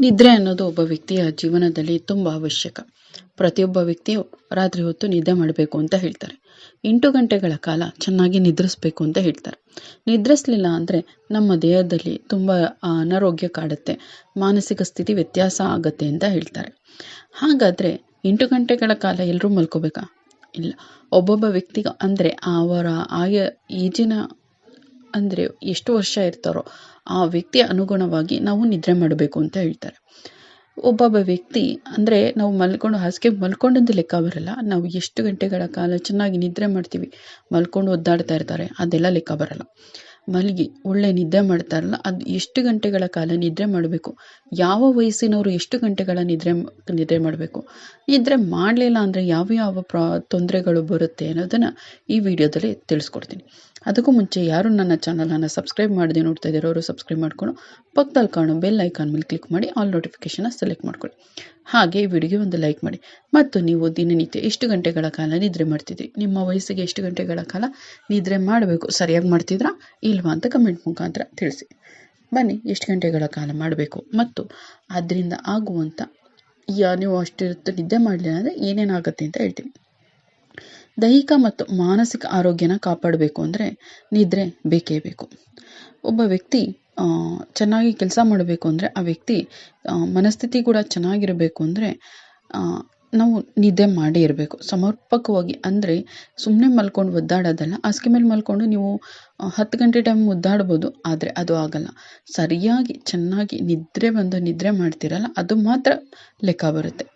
ನಿದ್ರೆ ಅನ್ನೋದು ಒಬ್ಬ ವ್ಯಕ್ತಿಯ ಜೀವನದಲ್ಲಿ ತುಂಬ ಅವಶ್ಯಕ. ಪ್ರತಿಯೊಬ್ಬ ವ್ಯಕ್ತಿಯು ರಾತ್ರಿ ಹೊತ್ತು ನಿದ್ದೆ ಮಾಡಬೇಕು ಅಂತ ಹೇಳ್ತಾರೆ. ಎಂಟು ಗಂಟೆಗಳ ಕಾಲ ಚೆನ್ನಾಗಿ ನಿದ್ರಿಸ್ಬೇಕು ಅಂತ ಹೇಳ್ತಾರೆ. ನಿದ್ರಿಸ್ಲಿಲ್ಲ ಅಂದರೆ ನಮ್ಮ ದೇಹದಲ್ಲಿ ತುಂಬ ಅನಾರೋಗ್ಯ ಕಾಡುತ್ತೆ, ಮಾನಸಿಕ ಸ್ಥಿತಿ ವ್ಯತ್ಯಾಸ ಆಗುತ್ತೆ ಅಂತ ಹೇಳ್ತಾರೆ. ಹಾಗಾದರೆ ಎಂಟು ಗಂಟೆಗಳ ಕಾಲ ಎಲ್ಲರೂ ಮಲ್ಕೋಬೇಕಾ? ಇಲ್ಲ. ಒಬ್ಬೊಬ್ಬ ವ್ಯಕ್ತಿಗೆ ಅಂದರೆ ಅವರ ಆಯ, ಈಜಿನ ಅಂದರೆ ಎಷ್ಟು ವರ್ಷ ಇರ್ತಾರೋ ಆ ವ್ಯಕ್ತಿಯ ಅನುಗುಣವಾಗಿ ನಾವು ನಿದ್ರೆ ಮಾಡಬೇಕು ಅಂತ ಹೇಳ್ತಾರೆ. ಒಬ್ಬೊಬ್ಬ ವ್ಯಕ್ತಿ ಅಂದರೆ ನಾವು ಮಲ್ಕೊಂಡು ಹಾಸಿಗೆ ಮಲ್ಕೊಂಡಂದು ಲೆಕ್ಕ ಬರಲ್ಲ. ನಾವು ಎಷ್ಟು ಗಂಟೆಗಳ ಕಾಲ ಚೆನ್ನಾಗಿ ನಿದ್ರೆ ಮಾಡ್ತೀವಿ, ಮಲ್ಕೊಂಡು ಒದ್ದಾಡ್ತಾ ಇರ್ತಾರೆ, ಅದೆಲ್ಲ ಲೆಕ್ಕ ಬರಲ್ಲ. ಮಲಗಿ ಒಳ್ಳೆ ನಿದ್ದೆ ಮಾಡ್ತಾರಲ್ಲ ಅದು ಎಷ್ಟು ಗಂಟೆಗಳ ಕಾಲ ನಿದ್ರೆ ಮಾಡಬೇಕು? ಯಾವ ವಯಸ್ಸಿನವರು ಎಷ್ಟು ಗಂಟೆಗಳ ನಿದ್ರೆ ನಿದ್ರೆ ಮಾಡಬೇಕು? ನಿದ್ರೆ ಮಾಡಲಿಲ್ಲ ಅಂದರೆ ಯಾವ ಯಾವ ಪ್ರಾ, ತೊಂದರೆಗಳು ಬರುತ್ತೆ ಅನ್ನೋದನ್ನು ಈ ವಿಡಿಯೋದಲ್ಲಿ ತಿಳಿಸ್ಕೊಡ್ತೀನಿ. ಅದಕ್ಕೂ ಮುಂಚೆ ಯಾರು ನನ್ನ ಚಾನಲನ್ನು ಸಬ್ಸ್ಕ್ರೈಬ್ ಮಾಡದೆ ನೋಡ್ತಾ ಇದ್ದೀರೋ ಸಬ್ಸ್ಕ್ರೈಬ್ ಮಾಡ್ಕೊಂಡು ಪಕ್ಕದಲ್ಲಿ ಕಾಣೋ ಬೆಲ್ ಐಕಾನ್ ಮೇಲೆ ಕ್ಲಿಕ್ ಮಾಡಿ ಆಲ್ ನೋಟಿಫಿಕೇಷನ್ನ ಸೆಲೆಕ್ಟ್ ಮಾಡ್ಕೊಳ್ಳಿ. ಹಾಗೆ ವಿಡಿಯೋಗೆ ಒಂದು ಲೈಕ್ ಮಾಡಿ. ಮತ್ತು ನೀವು ದಿನನಿತ್ಯ ಎಷ್ಟು ಗಂಟೆಗಳ ಕಾಲ ನಿದ್ರೆ ಮಾಡ್ತಿದ್ರಿ? ನಿಮ್ಮ ವಯಸ್ಸಿಗೆ ಎಷ್ಟು ಗಂಟೆಗಳ ಕಾಲ ನಿದ್ರೆ ಮಾಡಬೇಕು? ಸರಿಯಾಗಿ ಮಾಡ್ತಿದ್ರಾ? ಇಲ್ವಾ ಅಂತ ಕಮೆಂಟ್ ಮುಖಾಂತರ ತಿಳಿಸಿ. ಬನ್ನಿ, ಎಷ್ಟು ಗಂಟೆಗಳ ಕಾಲ ಮಾಡಬೇಕು? ಮತ್ತು ಅದರಿಂದ ಆಗುವಂಥ ಯಾ ನೀವು ಅಷ್ಟಿರುತ್ತೆ ನಿದ್ದೆ ಮಾಡಲಿಲ್ಲ ಅಂದರೆ ಏನೇನಾಗುತ್ತೆ ಅಂತ ಹೇಳ್ತೀನಿ. ದೈಹಿಕ ಮತ್ತು ಮಾನಸಿಕ ಆರೋಗ್ಯನ ಕಾಪಾಡಬೇಕು ಅಂದರೆ ನಿದ್ರೆ ಬೇಕೇ ಬೇಕು. ಒಬ್ಬ ವ್ಯಕ್ತಿ ಚೆನ್ನಾಗಿ ಕೆಲಸ ಮಾಡಬೇಕು ಅಂದರೆ ಆ ವ್ಯಕ್ತಿ ಮನಸ್ಥಿತಿ ಕೂಡ ಚೆನ್ನಾಗಿರಬೇಕು ಅಂದರೆ ನಾವು ನಿದ್ದೆ ಮಾಡೇ ಇರಬೇಕು. ಸಮರ್ಪಕವಾಗಿ ಅಂದರೆ ಸುಮ್ಮನೆ ಮಲ್ಕೊಂಡು ಒದ್ದಾಡೋದಲ್ಲ ಹಾಸಿಗೆ ಮೇಲೆ ಮಲ್ಕೊಂಡು ನೀವು ಹತ್ತು ಗಂಟೆ ಟೈಮ್ ಒದ್ದಾಡ್ಬೋದು, ಆದರೆ ಅದು ಆಗಲ್ಲ. ಸರಿಯಾಗಿ ಚೆನ್ನಾಗಿ ನಿದ್ರೆ ಬಂದು ನಿದ್ರೆ ಮಾಡ್ತಿರಲ್ಲ, ಅದು ಮಾತ್ರ ಲೆಕ್ಕ ಬರುತ್ತೆ.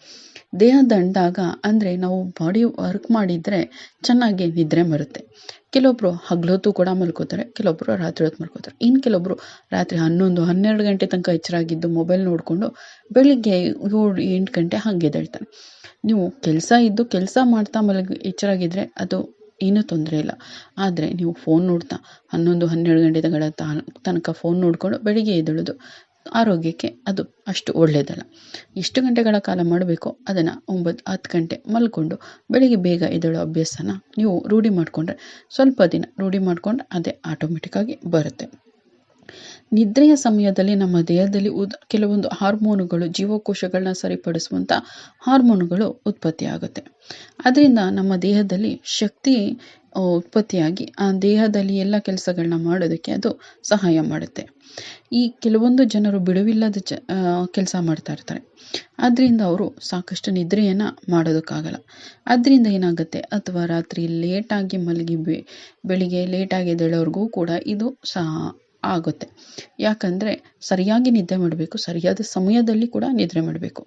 ದೇಹ ದಂಡಾಗ ಅಂದರೆ ನಾವು ಬಾಡಿ ವರ್ಕ್ ಮಾಡಿದರೆ ಚೆನ್ನಾಗಿ ನಿದ್ರೆ ಬರುತ್ತೆ ಕೆಲವೊಬ್ಬರು ಹಗಲೊತ್ತು ಕೂಡ ಮಲ್ಕೋತಾರೆ ಕೆಲವೊಬ್ಬರು ರಾತ್ರಿ ಹೊತ್ತು ಮಲ್ಕೋತಾರೆ. ಇನ್ನು ಕೆಲವೊಬ್ಬರು ರಾತ್ರಿ ಹನ್ನೊಂದು, ಹನ್ನೆರಡು ಗಂಟೆ ತನಕ ಎಚ್ಚರಾಗಿದ್ದು ಮೊಬೈಲ್ ನೋಡಿಕೊಂಡು ಬೆಳಿಗ್ಗೆ ಏಳು, ಎಂಟು ಗಂಟೆ ಹಾಗೆ ಎದ್ದೇಳ್ತಾರೆ. ನೀವು ಕೆಲಸ ಇದ್ದು ಕೆಲಸ ಮಾಡ್ತಾ ಮಲಗಿ ಎಚ್ಚರಾಗಿದ್ದರೆ ಅದು ಏನೂ ತೊಂದರೆ ಇಲ್ಲ. ಆದರೆ ನೀವು ಫೋನ್ ನೋಡ್ತಾ ಹನ್ನೊಂದು, ಹನ್ನೆರಡು ಗಂಟೆ ತನಕ ಫೋನ್ ನೋಡಿಕೊಂಡು ಬೆಳಿಗ್ಗೆ ಎದ್ದೇಳೋದು ಆರೋಗ್ಯಕ್ಕೆ ಅದು ಅಷ್ಟು ಒಳ್ಳೆಯದಲ್ಲ ಎಷ್ಟು ಗಂಟೆಗಳ ಕಾಲ ಮಾಡಬೇಕೋ ಅದನ್ನು ಒಂಬತ್ತು ಹತ್ತು ಗಂಟೆ ಮಲ್ಕೊಂಡು ಬೆಳಿಗ್ಗೆ ಬೇಗ ಎದ್ದೇಳೋ ಅಭ್ಯಾಸನ ನೀವು ರೂಢಿ ಮಾಡಿಕೊಂಡ್ರೆ ಸ್ವಲ್ಪ ದಿನ ರೂಢಿ ಮಾಡಿಕೊಂಡ್ರೆ ಅದೇ ಆಟೋಮೆಟಿಕ್ಕಾಗಿ ಬರುತ್ತೆ. ನಿದ್ರೆಯ ಸಮಯದಲ್ಲಿ ನಮ್ಮ ದೇಹದಲ್ಲಿ ಉದ್, ಕೆಲವೊಂದು ಹಾರ್ಮೋನುಗಳು ಜೀವಕೋಶಗಳನ್ನ ಸರಿಪಡಿಸುವಂಥ ಹಾರ್ಮೋನುಗಳು ಉತ್ಪತ್ತಿಯಾಗುತ್ತೆ ಅದರಿಂದ ನಮ್ಮ ದೇಹದಲ್ಲಿ ಶಕ್ತಿ ಉತ್ಪತ್ತಿಯಾಗಿ ಆ ದೇಹದಲ್ಲಿ ಎಲ್ಲ ಕೆಲಸಗಳನ್ನ ಮಾಡೋದಕ್ಕೆ ಅದು ಸಹಾಯ ಮಾಡುತ್ತೆ. ಈ ಕೆಲವೊಂದು ಜನರು ಬಿಡುವಿಲ್ಲದ ಜ ಕೆಲಸ ಮಾಡ್ತಾ ಇರ್ತಾರೆ. ಅದರಿಂದ ಅವರು ಸಾಕಷ್ಟು ನಿದ್ರೆಯನ್ನು ಮಾಡೋದಕ್ಕಾಗಲ್ಲ. ಅದರಿಂದ ಏನಾಗುತ್ತೆ? ಅಥವಾ ರಾತ್ರಿ ಲೇಟಾಗಿ ಮಲಗಿ ಬೆಳಿಗ್ಗೆ ಲೇಟಾಗಿ ಎದ್ದೇಳೋರ್ಗೂ ಕೂಡ ಇದು ಸಹ ಆಗುತ್ತೆ. ಯಾಕಂದರೆ ಸರಿಯಾಗಿ ನಿದ್ದೆ ಮಾಡಬೇಕು, ಸರಿಯಾದ ಸಮಯದಲ್ಲಿ ಕೂಡ ನಿದ್ರೆ ಮಾಡಬೇಕು.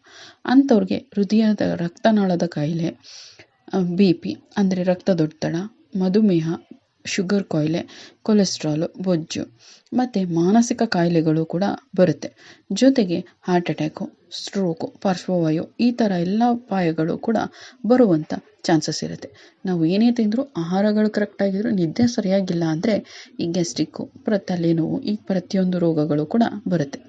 ಅಂಥವ್ರಿಗೆ ಹೃದಯದ ರಕ್ತನಾಳದ ಕಾಯಿಲೆ ಬಿ ಪಿ ಅಂದರೆ ರಕ್ತದೊತ್ತಡ, ಮಧುಮೇಹ ಶುಗರ್ ಕಾಯಿಲೆ, ಕೊಲೆಸ್ಟ್ರಾಲು, ಬೊಜ್ಜು ಮತ್ತು ಮಾನಸಿಕ ಕಾಯಿಲೆಗಳು ಕೂಡ ಬರುತ್ತೆ. ಜೊತೆಗೆ ಹಾರ್ಟ್ ಅಟ್ಯಾಕು, ಸ್ಟ್ರೋಕು, ಪಾರ್ಶ್ವವಾಯು ಈ ಥರ ಎಲ್ಲ ಅಪಾಯಗಳು ಕೂಡ ಬರುವಂಥ ಚಾನ್ಸಸ್ ಇರುತ್ತೆ. ನಾವು ಏನೇ ತಿಂದರೂ ಆಹಾರಗಳು ಕರೆಕ್ಟಾಗಿದ್ದರೂ ನಿದ್ದೆ ಸರಿಯಾಗಿಲ್ಲ ಅಂದರೆ ಈ ಗ್ಯಾಸ್ಟ್ರಿಕ್ಕು ಪ್ರ ತಲೆನೋವು ಈ ಪ್ರತಿಯೊಂದು ರೋಗಗಳು ಕೂಡ ಬರುತ್ತೆ.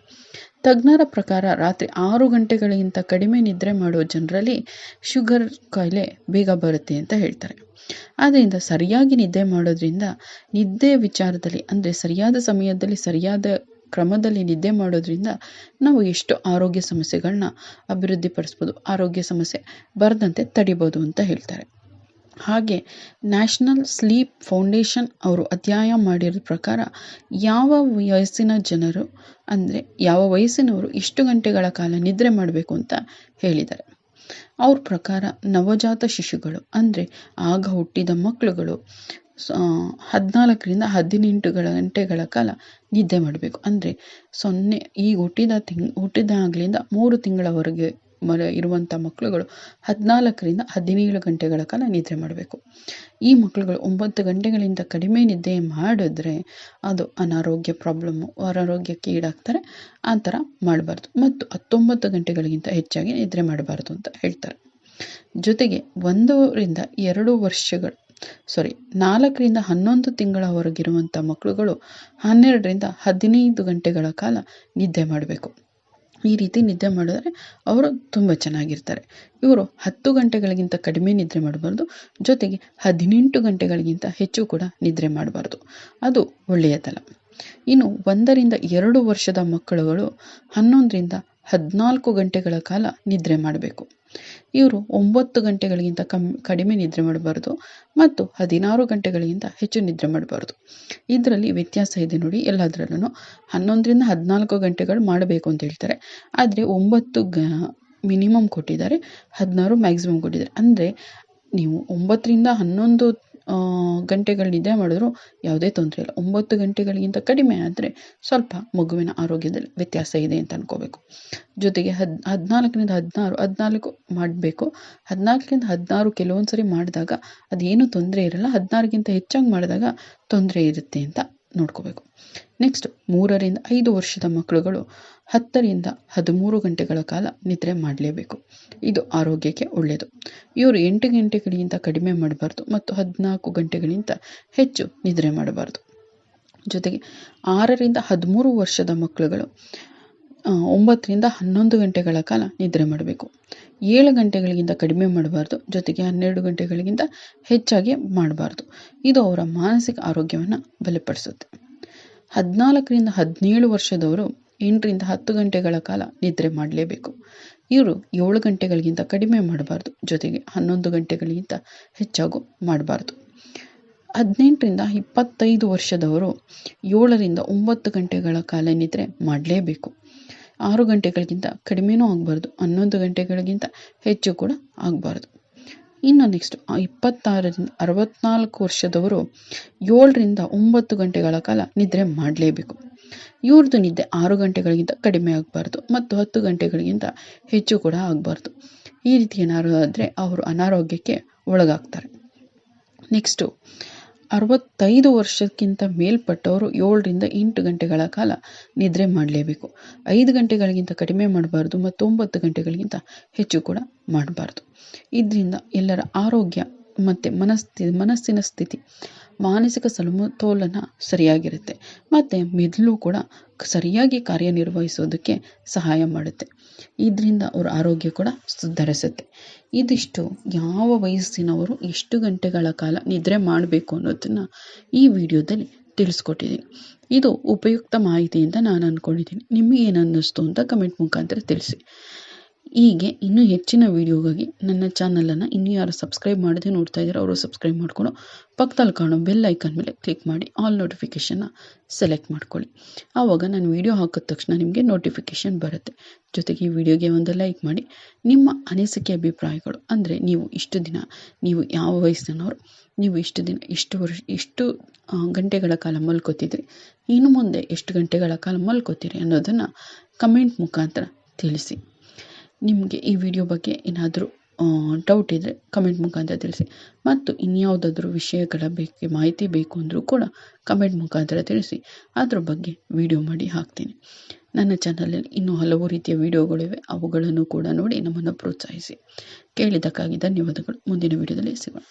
ತಜ್ಞರ ಪ್ರಕಾರ ರಾತ್ರಿ ಆರು ಗಂಟೆಗಳಿಗಿಂತ ಕಡಿಮೆ ನಿದ್ರೆ ಮಾಡೋ ಜನರಲ್ಲಿ ಶುಗರ್ ಕಾಯಿಲೆ ಬೇಗ ಬರುತ್ತೆ ಅಂತ ಹೇಳ್ತಾರೆ. ಆದ್ದರಿಂದ ಸರಿಯಾಗಿ ನಿದ್ದೆ ಮಾಡೋದ್ರಿಂದ ನಿದ್ದೆ ವಿಚಾರದಲ್ಲಿ, ಅಂದರೆ ಸರಿಯಾದ ಸಮಯದಲ್ಲಿ, ಸರಿಯಾದ ಕ್ರಮದಲ್ಲಿ ನಿದ್ದೆ ಮಾಡೋದ್ರಿಂದ ನಾವು ಎಷ್ಟು ಆರೋಗ್ಯ ಸಮಸ್ಯೆಗಳನ್ನ ಅಭಿವೃದ್ಧಿಪಡಿಸ್ಬೋದು, ಆರೋಗ್ಯ ಸಮಸ್ಯೆ ಬರದಂತೆ ತಡಿಬೋದು ಅಂತ ಹೇಳ್ತಾರೆ. ಹಾಗೆ ನ್ಯಾಷನಲ್ ಸ್ಲೀಪ್ ಫೌಂಡೇಶನ್ ಅವರು ಅಧ್ಯಯನ ಮಾಡಿರೋ ಪ್ರಕಾರ ಯಾವ ವಯಸ್ಸಿನ ಜನರು ಅಂದರೆ ಯಾವ ವಯಸ್ಸಿನವರು ಇಷ್ಟು ಗಂಟೆಗಳ ಕಾಲ ನಿದ್ರೆ ಮಾಡಬೇಕು ಅಂತ ಹೇಳಿದ್ದಾರೆ. ಅವ್ರ ಪ್ರಕಾರ ನವಜಾತ ಶಿಶುಗಳು ಅಂದರೆ ಆಗ ಹುಟ್ಟಿದ ಮಕ್ಕಳುಗಳು ಹದಿನಾಲ್ಕರಿಂದ ಹದಿನೆಂಟು ಗಂಟೆಗಳ ಕಾಲ ನಿದ್ದೆ ಮಾಡಬೇಕು. ಅಂದರೆ ಸೊನ್ನೆ, ಈಗ ಹುಟ್ಟಿದ ತಿಂಗ್, ಹುಟ್ಟಿದಾಗಲಿಂದ ಮೂರು ತಿಂಗಳವರೆಗೆ ಮರ ಇರುವಂಥ ಮಕ್ಕಳುಗಳು ಹದಿನಾಲ್ಕರಿಂದ ಹದಿನೇಳು ಗಂಟೆಗಳ ಕಾಲ ನಿದ್ರೆ ಮಾಡಬೇಕು. ಈ ಮಕ್ಕಳುಗಳು ಒಂಬತ್ತು ಗಂಟೆಗಳಿಂದ ಕಡಿಮೆ ನಿದ್ದೆ ಮಾಡಿದ್ರೆ ಅದು ಅನಾರೋಗ್ಯ ಪ್ರಾಬ್ಲಮ್ಮು ಅನಾರೋಗ್ಯಕ್ಕೆ ಈಡಾಗ್ತಾರೆ. ಆ ಥರ ಮಾಡಬಾರ್ದು. ಮತ್ತು ಹತ್ತೊಂಬತ್ತು ಗಂಟೆಗಳಿಗಿಂತ ಹೆಚ್ಚಾಗಿ ನಿದ್ರೆ ಮಾಡಬಾರ್ದು ಅಂತ ಹೇಳ್ತಾರೆ. ಜೊತೆಗೆ ಒಂದರಿಂದ ಎರಡು ವರ್ಷಗಳು ಸಾರಿ ನಾಲ್ಕರಿಂದ ಹನ್ನೊಂದು ತಿಂಗಳವರೆಗಿರುವಂಥ ಮಕ್ಕಳುಗಳು ಹನ್ನೆರಡರಿಂದ ಹದಿನೈದು ಗಂಟೆಗಳ ಕಾಲ ನಿದ್ದೆ ಮಾಡಬೇಕು. ಈ ರೀತಿ ನಿದ್ದೆ ಮಾಡಿದ್ರೆ ಅವರು ತುಂಬ ಚೆನ್ನಾಗಿರ್ತಾರೆ. ಇವರು ಹತ್ತು ಗಂಟೆಗಳಿಗಿಂತ ಕಡಿಮೆ ನಿದ್ರೆ ಮಾಡಬಾರ್ದು. ಜೊತೆಗೆ ಹದಿನೆಂಟು ಗಂಟೆಗಳಿಗಿಂತ ಹೆಚ್ಚು ಕೂಡ ನಿದ್ರೆ ಮಾಡಬಾರ್ದು. ಅದು ಒಳ್ಳೆಯದಲ್ಲ. ಇನ್ನು ಒಂದರಿಂದ ಎರಡು ವರ್ಷದ ಮಕ್ಕಳುಗಳು ಹನ್ನೊಂದರಿಂದ ಹದಿನಾಲ್ಕು ಗಂಟೆಗಳ ಕಾಲ ನಿದ್ರೆ ಮಾಡಬೇಕು. ಇವರು ಒಂಬತ್ತು ಗಂಟೆಗಳಿಗಿಂತ ಕಮ್, ಕಡಿಮೆ ನಿದ್ರೆ ಮಾಡಬಾರ್ದು ಮತ್ತು ಹದಿನಾರು ಗಂಟೆಗಳಿಗಿಂತ ಹೆಚ್ಚು ನಿದ್ರೆ ಮಾಡಬಾರ್ದು. ಇದರಲ್ಲಿ ವ್ಯತ್ಯಾಸ ಇದೆ ನೋಡಿ ಎಲ್ಲದರಲ್ಲೂ ಹನ್ನೊಂದರಿಂದ ಹದಿನಾಲ್ಕು ಗಂಟೆಗಳು ಮಾಡಬೇಕು ಅಂತ ಹೇಳ್ತಾರೆ. ಆದರೆ ಒಂಬತ್ತು ಗ, ಮಿನಿಮಮ್ ಕೊಟ್ಟಿದ್ದಾರೆ, ಹದಿನಾರು ಮ್ಯಾಕ್ಸಿಮಮ್ ಕೊಟ್ಟಿದ್ದಾರೆ. ಅಂದರೆ ನೀವು ಒಂಬತ್ತರಿಂದ ಹನ್ನೊಂದು ಗಂಟೆಗಳು ನಿದ್ದೆ ಮಾಡಿದ್ರು ಯಾವುದೇ ತೊಂದರೆ ಇಲ್ಲ. ಒಂಬತ್ತು ಗಂಟೆಗಳಿಗಿಂತ ಕಡಿಮೆ ಆದರೆ ಸ್ವಲ್ಪ ಮಗುವಿನ ಆರೋಗ್ಯದಲ್ಲಿ ವ್ಯತ್ಯಾಸ ಇದೆ ಅಂತ ಅನ್ಕೋಬೇಕು. ಜೊತೆಗೆ ಹದ್, ಹದಿನಾಲ್ಕರಿಂದ ಹದಿನಾರು, ಹದಿನಾಲ್ಕು ಮಾಡಬೇಕು. ಹದಿನಾಲ್ಕರಿಂದ ಹದಿನಾರು ಕೆಲವೊಂದು ಸರಿ ಮಾಡಿದಾಗ ಅದೇನು ತೊಂದರೆ ಇರಲ್ಲ. ಹದಿನಾರಕ್ಕಿಂತ ಹೆಚ್ಚಾಗಿ ಮಾಡಿದಾಗ ತೊಂದರೆ ಇರುತ್ತೆ ಅಂತ ನೋಡ್ಕೋಬೇಕು. ನೆಕ್ಸ್ಟ್ ಮೂರರಿಂದ ಐದು ವರ್ಷದ ಮಕ್ಕಳುಗಳು ಹತ್ತರಿಂದ ಹದಿಮೂರು ಗಂಟೆಗಳ ಕಾಲ ನಿದ್ರೆ ಮಾಡಲೇಬೇಕು. ಇದು ಆರೋಗ್ಯಕ್ಕೆ ಒಳ್ಳೆಯದು ಇವರು ಎಂಟು ಗಂಟೆಗಳಿಗಿಂತ ಕಡಿಮೆ ಮಾಡಬಾರ್ದು ಮತ್ತು ಹದಿನಾಲ್ಕು ಗಂಟೆಗಳಿಗಿಂತ ಹೆಚ್ಚು ನಿದ್ರೆ ಮಾಡಬಾರ್ದು. ಜೊತೆಗೆ ಆರರಿಂದ ಹದಿಮೂರು ವರ್ಷದ ಮಕ್ಕಳುಗಳು ಒಂಬತ್ತರಿಂದ ಹನ್ನೊಂದು ಗಂಟೆಗಳ ಕಾಲ ನಿದ್ರೆ ಮಾಡಬೇಕು. ಏಳು ಗಂಟೆಗಳಿಗಿಂತ ಕಡಿಮೆ ಮಾಡಬಾರ್ದು, ಜೊತೆಗೆ ಹನ್ನೆರಡು ಗಂಟೆಗಳಿಗಿಂತ ಹೆಚ್ಚಾಗಿ ಮಾಡಬಾರ್ದು. ಇದು ಅವರ ಮಾನಸಿಕ ಆರೋಗ್ಯವನ್ನು ಬಲಪಡಿಸುತ್ತೆ. ಹದಿನಾಲ್ಕರಿಂದ ಹದಿನೇಳು ವರ್ಷದವರು ಎಂಟರಿಂದ ಹತ್ತು ಗಂಟೆಗಳ ಕಾಲ ನಿದ್ರೆ ಮಾಡಲೇಬೇಕು. ಇವರು ಏಳು ಗಂಟೆಗಳಿಗಿಂತ ಕಡಿಮೆ ಮಾಡಬಾರ್ದು, ಜೊತೆಗೆ ಹನ್ನೊಂದು ಗಂಟೆಗಳಿಗಿಂತ ಹೆಚ್ಚಾಗೂ ಮಾಡಬಾರ್ದು. ಹದಿನೆಂಟರಿಂದ ಇಪ್ಪತ್ತೈದು ವರ್ಷದವರು ಏಳರಿಂದ ಒಂಬತ್ತು ಗಂಟೆಗಳ ಕಾಲ ನಿದ್ರೆ ಮಾಡಲೇಬೇಕು. ಆರು ಗಂಟೆಗಳಿಗಿಂತ ಕಡಿಮೆನೂ ಆಗಬಾರ್ದು, ಹನ್ನೊಂದು ಗಂಟೆಗಳಿಗಿಂತ ಹೆಚ್ಚು ಕೂಡ ಆಗಬಾರ್ದು. ಇನ್ನು ನೆಕ್ಸ್ಟ್ ಇಪ್ಪತ್ತಾರರಿಂದ ಅರವತ್ನಾಲ್ಕು ವರ್ಷದವರು ಏಳರಿಂದ ಒಂಬತ್ತು ಗಂಟೆಗಳ ಕಾಲ ನಿದ್ರೆ ಮಾಡಲೇಬೇಕು. ಇವ್ರದ್ದು ನಿದ್ದೆ ಆರು ಗಂಟೆಗಳಿಗಿಂತ ಕಡಿಮೆ ಆಗಬಾರ್ದು ಮತ್ತು ಹತ್ತು ಗಂಟೆಗಳಿಗಿಂತ ಹೆಚ್ಚು ಕೂಡ ಆಗಬಾರ್ದು. ಈ ರೀತಿ ಏನಾದರೂ ಆದರೆ ಅವರು ಅನಾರೋಗ್ಯಕ್ಕೆ ಒಳಗಾಗ್ತಾರೆ. ನೆಕ್ಸ್ಟು ಅರವತ್ತೈದು ವರ್ಷಕ್ಕಿಂತ ಮೇಲ್ಪಟ್ಟವರು ಏಳರಿಂದ ಎಂಟು ಗಂಟೆಗಳ ಕಾಲ ನಿದ್ರೆ ಮಾಡಲೇಬೇಕು. ಐದು ಗಂಟೆಗಳಿಗಿಂತ ಕಡಿಮೆ ಮಾಡಬಾರ್ದು ಮತ್ತು ಒಂಬತ್ತು ಗಂಟೆಗಳಿಗಿಂತ ಹೆಚ್ಚು ಕೂಡ ಮಾಡಬಾರ್ದು. ಇದರಿಂದ ಎಲ್ಲರ ಆರೋಗ್ಯ ಮತ್ತು ಮನಸ್ಥಿ, ಮನಸ್ಸಿನ ಸ್ಥಿತಿ, ಮಾನಸಿಕ ಸಮತೋಲನ ಸರಿಯಾಗಿರುತ್ತೆ. ಮತ್ತು ಮೆದುಳು ಕೂಡ ಸರಿಯಾಗಿ ಕಾರ್ಯನಿರ್ವಹಿಸೋದಕ್ಕೆ ಸಹಾಯ ಮಾಡುತ್ತೆ. ಇದರಿಂದ ಅವರ ಆರೋಗ್ಯ ಕೂಡ ಸುಧಾರಿಸುತ್ತೆ. ಇದಿಷ್ಟು ಯಾವ ವಯಸ್ಸಿನವರು ಎಷ್ಟು ಗಂಟೆಗಳ ಕಾಲ ನಿದ್ರೆ ಮಾಡಬೇಕು ಅನ್ನೋದನ್ನು ಈ ವಿಡಿಯೋದಲ್ಲಿ ತಿಳಿಸ್ಕೊಟ್ಟಿದ್ದೀನಿ. ಇದು ಉಪಯುಕ್ತ ಮಾಹಿತಿ ಅಂತ ನಾನು ಅಂದ್ಕೊಂಡಿದ್ದೀನಿ ನಿಮಗೆ ಏನು ಅನ್ನಿಸ್ತು ಅಂತ ಕಮೆಂಟ್ ಮುಖಾಂತರ ತಿಳಿಸಿ. ಹೀಗೆ ಇನ್ನೂ ಹೆಚ್ಚಿನ ವೀಡಿಯೋಗಾಗಿ ನನ್ನ ಚಾನಲನ್ನು ಇನ್ನೂ ಯಾರು ಸಬ್ಸ್ಕ್ರೈಬ್ ಮಾಡದೆ ನೋಡ್ತಾ ಇದ್ದಾರೆ ಅವರು ಸಬ್ಸ್ಕ್ರೈಬ್ ಮಾಡಿಕೊಂಡು ಪಕ್ಕದಲ್ಲಿ ಕಾಣೋ ಬೆಲ್ ಐಕನ್ ಮೇಲೆ ಕ್ಲಿಕ್ ಮಾಡಿ ಆಲ್ ನೋಟಿಫಿಕೇಷನ್ನ ಸೆಲೆಕ್ಟ್ ಮಾಡ್ಕೊಳ್ಳಿ. ಆವಾಗ ನಾನು ವೀಡಿಯೋ ಹಾಕಿದ ತಕ್ಷಣ ನಿಮಗೆ ನೋಟಿಫಿಕೇಷನ್ ಬರುತ್ತೆ. ಜೊತೆಗೆ ಈ ವಿಡಿಯೋಗೆ ಒಂದು ಲೈಕ್ ಮಾಡಿ. ನಿಮ್ಮ ಅನಿಸಿಕೆ ಅಭಿಪ್ರಾಯಗಳು ಅಂದರೆ ನೀವು ಇಷ್ಟು ದಿನ, ನೀವು ಯಾವ ವಯಸ್ಸಿನವರು, ನೀವು ಇಷ್ಟು ದಿನ, ಇಷ್ಟು ವರ್ಷ, ಇಷ್ಟು ಗಂಟೆಗಳ ಕಾಲ ಮಲ್ಕೋತಿದ್ರಿ, ಇನ್ನು ಮುಂದೆ ಎಷ್ಟು ಗಂಟೆಗಳ ಕಾಲ ಮಲ್ಕೋತೀರಿ ಅನ್ನೋದನ್ನು ಕಮೆಂಟ್ ಮುಖಾಂತರ ತಿಳಿಸಿ. ನಿಮಗೆ ಈ ವಿಡಿಯೋ ಬಗ್ಗೆ ಏನಾದರೂ ಡೌಟ್ ಇದ್ದರೆ ಕಮೆಂಟ್ ಮುಖಾಂತರ ತಿಳಿಸಿ. ಮತ್ತು ಇನ್ಯಾವುದಾದ್ರೂ ವಿಷಯಗಳ ಬಗ್ಗೆ ಮಾಹಿತಿ ಬೇಕು ಅಂದರೂ ಕೂಡ ಕಮೆಂಟ್ ಮುಖಾಂತರ ತಿಳಿಸಿ. ಅದ್ರ ಬಗ್ಗೆ ವಿಡಿಯೋ ಮಾಡಿ ಹಾಕ್ತೀನಿ. ನನ್ನ ಚಾನಲಲ್ಲಿ ಇನ್ನೂ ಹಲವು ರೀತಿಯ ವಿಡಿಯೋಗಳಿವೆ ಅವುಗಳನ್ನು ಕೂಡ ನೋಡಿ ನಮ್ಮನ್ನು ಪ್ರೋತ್ಸಾಹಿಸಿ. ಕೇಳಿದ್ದಕ್ಕಾಗಿ ಧನ್ಯವಾದಗಳು. ಮುಂದಿನ ವಿಡಿಯೋದಲ್ಲಿ ಸಿಗೋಣ.